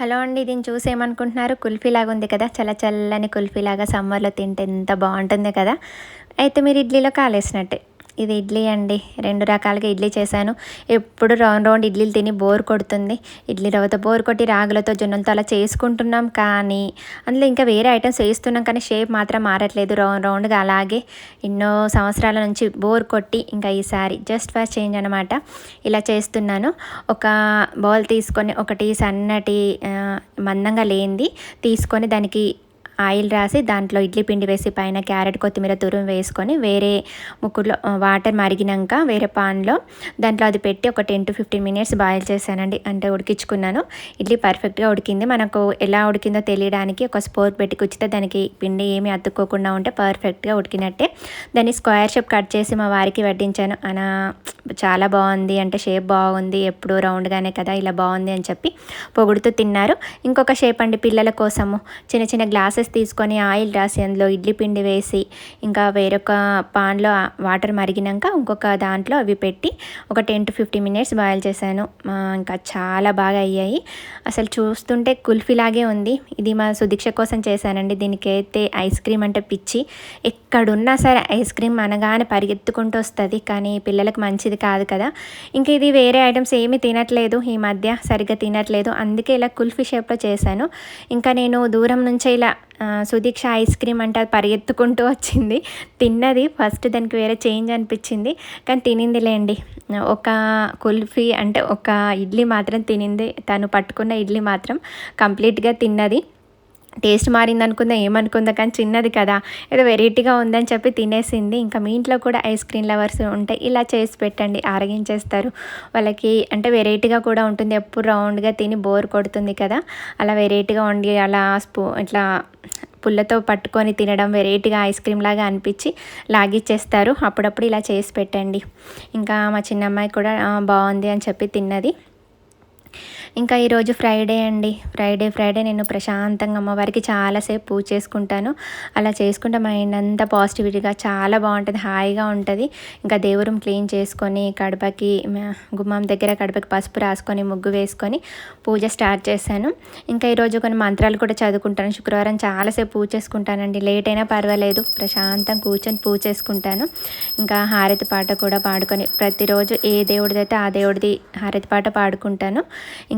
Hello అండి దీన్ని చూసి ఏమనుకుంటున్నారు? కుల్ఫీ లాగా ఉంది కదా చల్ల చల్లని కుల్ఫీ లాగా సమ్మర్లో తింటే ఎంత బాగుంటుంది కదా. అయితే మీరు ఇడ్లీలో కాలేసినట్టే. ఇది ఇడ్లీ అండి. రెండు రకాలుగా ఇడ్లీ చేశాను. ఎప్పుడు రౌండ్ రౌండ్ ఇడ్లీలు తిని బోర్ కొడుతుంది. ఇడ్లీ రవ్వతో బోర్ కొట్టి రాగులతో జొన్నలతో అలా చేసుకుంటున్నాం కానీ అందులో ఇంకా వేరే ఐటమ్స్ వేస్తున్నాం కానీ షేప్ మాత్రం మారట్లేదు. రౌండ్ రౌండ్గా అలాగే ఎన్నో సంవత్సరాల నుంచి బోర్ కొట్టి ఇంకా ఈసారి జస్ట్ ఫర్ చేంజ్ అనమాట ఇలా చేస్తున్నాను. ఒక బౌల్ తీసుకొని ఒకటి సన్నటి మందంగా లేనిది తీసుకొని దానికి ఆయిల్ రాసి దాంట్లో ఇడ్లీ పిండి వేసి పైన క్యారెట్ కొత్తిమీర తురుము వేసుకొని వేరే ముక్కుడులో వాటర్ మరిగినాక వేరే పాన్లో దాంట్లో అది పెట్టి ఒక ten to fifteen minutes boil చేశానండి. అంటే ఉడికించుకున్నాను. ఇడ్లీ పర్ఫెక్ట్గా ఉడికింది. మనకు ఎలా ఉడికిందో తెలియడానికి ఒక స్పోర్ పెట్టి కుచ్చితే దానికి పిండి ఏమి అతుక్కోకుండా ఉంటే పర్ఫెక్ట్గా ఉడికినట్టే. దాన్ని స్క్వేర్ షేప్ కట్ చేసి మా వారికి వడ్డించాను. అనా చాలా బాగుంది. అంటే షేప్ బాగుంది. ఎప్పుడు రౌండ్గానే కదా ఇలా బాగుంది అని చెప్పి పొగుడుతూ తిన్నారు. ఇంకొక షేప్ అండి పిల్లల కోసము. చిన్న చిన్న గ్లాసెస్ తీసుకొని ఆయిల్ రాసి అందులో ఇడ్లీ పిండి వేసి ఇంకా వేరొక పాన్లో వాటర్ మరిగినాక ఇంకొక దాంట్లో అవి పెట్టి ఒక ten to fifty minutes boil చేశాను. ఇంకా చాలా బాగా అయ్యాయి. అసలు చూస్తుంటే కుల్ఫీలాగే ఉంది. ఇది మా సుదీక్ష కోసం చేశానండి. దీనికైతే ఐస్ క్రీమ్ అంటే పిచ్చి. ఎక్కడున్నా సరే ఐస్ క్రీమ్ అనగానే పరిగెత్తుకుంటూ వస్తుంది కానీ పిల్లలకు మంచిది కాదు కదా. ఇంకా ఇది వేరే ఐటమ్స్ ఏమీ తినట్లేదు ఈ మధ్య సరిగ్గా తినట్లేదు. అందుకే ఇలా కుల్ఫీ షేప్లో చేశాను. ఇంకా నేను దూరం నుంచే ఇలా సుదీక్ష ఐస్ క్రీమ్ అంటే అది పరిగెత్తుకుంటూ వచ్చింది. తిన్నది. ఫస్ట్ దానికి వేరే చేంజ్ అనిపించింది. కానీ తినిందిలేండి ఒక కుల్ఫీ అంటే ఒక ఇడ్లీ మాత్రం తినింది. తను పట్టుకున్న ఇడ్లీ మాత్రం కంప్లీట్గా తిన్నది. టేస్ట్ మారింది అనుకుందా ఏమనుకుందా కానీ చిన్నది కదా. ఏదో వెరైటీగా ఉందని చెప్పి తినేసింది. ఇంకా మీ ఇంట్లో కూడా ఐస్ క్రీమ్ లవర్స్ ఉంటే ఇలా చేసి పెట్టండి ఆరగించేస్తారు. వాళ్ళకి అంటే వెరైటీగా కూడా ఉంటుంది. ఎప్పుడు రౌండ్గా తిని బోర్ కొడుతుంది కదా. అలా వెరైటీగా వండి అలా స్పూ ఇట్లా పుల్లతో పట్టుకొని తినడం వెరైటీగా ఐస్ క్రీమ్ లాగా అనిపించి లాగిచ్చేస్తారు. అప్పుడప్పుడు ఇలా చేసి పెట్టండి. ఇంకా మా చిన్నమ్మాయి కూడా బాగుంది అని చెప్పి తిన్నది. ఇంకా ఈరోజు ఫ్రైడే అండి. ఫ్రైడే ఫ్రైడే నేను ప్రశాంతంగా అమ్మవారికి చాలాసేపు పూజ చేసుకుంటాను. అలా చేసుకుంటే మైండ్ అంతా పాజిటివిటీగా చాలా బాగుంటుంది హాయిగా ఉంటుంది. ఇంకా దేవురం క్లీన్ చేసుకొని కడపకి గుమ్మం దగ్గర కడపకి పసుపు రాసుకొని ముగ్గు వేసుకొని పూజ స్టార్ట్ చేశాను. ఇంకా ఈరోజు కొన్ని మంత్రాలు కూడా చదువుకుంటాను. శుక్రవారం చాలాసేపు పూజ చేసుకుంటానండి. లేట్ అయినా పర్వాలేదు ప్రశాంతం కూర్చొని పూజ చేసుకుంటాను. ఇంకా హారతి పాట కూడా పాడుకొని ప్రతిరోజు ఏ దేవుడిదైతే ఆ దేవుడిది హారతి పాట పాడుకుంటాను.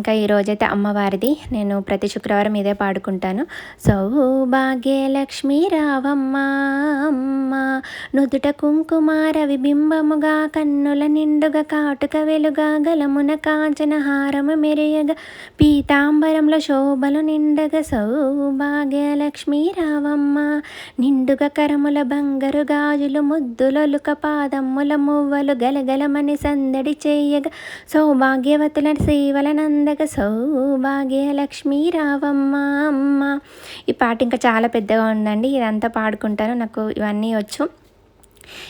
ఇంకా ఈరోజైతే అమ్మవారిది. నేను ప్రతి శుక్రవారం ఇదే పాడుకుంటాను. సౌభాగ్యలక్ష్మి రావమ్మ అమ్మ నుదుట కుంకుమార విబింబముగా కన్నుల నిండుగా కాటుక వెలుగా గలమున కాంచన హారము మెరియగా పీతాంబరంలో శోభలు నిండగా సౌభాగ్యలక్ష్మి రావమ్మ నిండుగా కరముల బంగారు గాజులు ముద్దులొలుక పాదమ్ముల మువ్వలు గలగలమని సందడి చేయగా సౌభాగ్యవతుల సేవలనంద పండగ సౌభాగ్యలక్ష్మీ రావమ్మ అమ్మ. ఈ పాట ఇంకా చాలా పెద్దగా ఉందండి. ఇదంతా పాడుకుంటాను. నాకు ఇవన్నీ వచ్చు.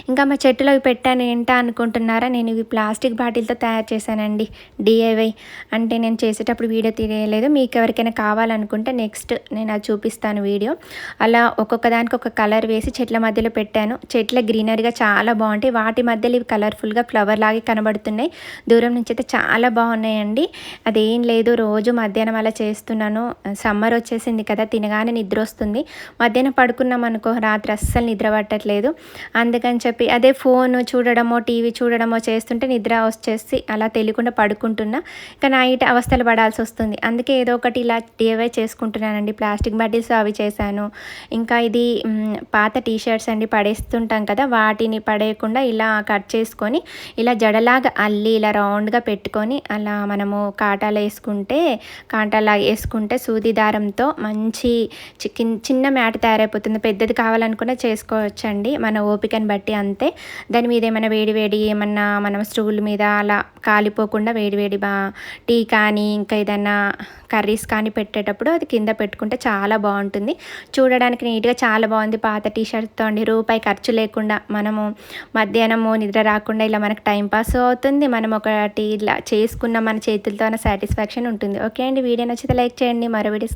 ఇంకా మా చెట్టులో ఇవి పెట్టాను ఏంటా అనుకుంటున్నారా? నేను ఇవి ప్లాస్టిక్ బాటిల్తో తయారు చేశానండి డిఐవై అంటే నేను చేసేటప్పుడు వీడియో తీయలేదు. మీకు ఎవరికైనా కావాలనుకుంటే నెక్స్ట్ నేను అది చూపిస్తాను వీడియో. అలా ఒక్కొక్క దానికి ఒక కలర్ వేసి చెట్ల మధ్యలో పెట్టాను. చెట్ల గ్రీనరీగా చాలా బాగుంటాయి. వాటి మధ్యలో ఇవి కలర్ఫుల్గా ఫ్లవర్ లాగే కనబడుతున్నాయి. దూరం నుంచి అయితే చాలా బాగున్నాయండి. అదేం లేదు రోజు మధ్యాహ్నం అలా చేస్తున్నాను. సమ్మర్ వచ్చేసింది కదా తినగానే నిద్ర వస్తుంది. మధ్యాహ్నం పడుకున్నాం అనుకో రాత్రి అస్సలు నిద్ర పట్టట్లేదు. అందుకని అని చెప్పి అదే ఫోన్ చూడడమో టీవీ చూడడమో చేస్తుంటే నిద్ర వచ్చేసి అలా తెలియకుండా పడుకుంటున్నా. ఇంకా నైట్ అవస్థలు పడాల్సి వస్తుంది. అందుకే ఏదో ఒకటి ఇలా డివై చేసుకుంటున్నానండి. ప్లాస్టిక్ బాటిల్స్ అవి చేశాను. ఇంకా ఇది పాత టీ షర్ట్స్ అండి పడేస్తుంటాం కదా వాటిని పడేయకుండా ఇలా కట్ చేసుకొని ఇలా జడలాగా అల్లి ఇలా రౌండ్గా పెట్టుకొని అలా మనము కాటాలు వేసుకుంటే కాటాలా వేసుకుంటే సూది దారంతో మంచి చిన్న మ్యాట్ తయారైపోతుంది. పెద్దది కావాలనుకున్న చేసుకోవచ్చండి. మన ఓపికని బట్టి అంతే. దాని మీద ఏమైనా వేడి వేడి ఏమన్నా మనం స్టూల్ మీద అలా కాలిపోకుండా వేడి వేడి బా టీ కానీ ఇంకా ఏదైనా కర్రీస్ కానీ పెట్టేటప్పుడు అది కింద పెట్టుకుంటే చాలా బాగుంటుంది. చూడడానికి నీట్గా చాలా బాగుంది పాత టీ షర్ట్తో అండి. రూపాయి ఖర్చు లేకుండా మనము మధ్యాహ్నము నిద్ర రాకుండా ఇలా మనకు టైం పాస్ అవుతుంది. మనం ఒకటి ఇలా చేసుకున్న మన చేతులతో సాటిస్ఫాక్షన్ ఉంటుంది. ఓకే అండి. వీడియో నచ్చితే లైక్ చేయండి. మరో వీడియో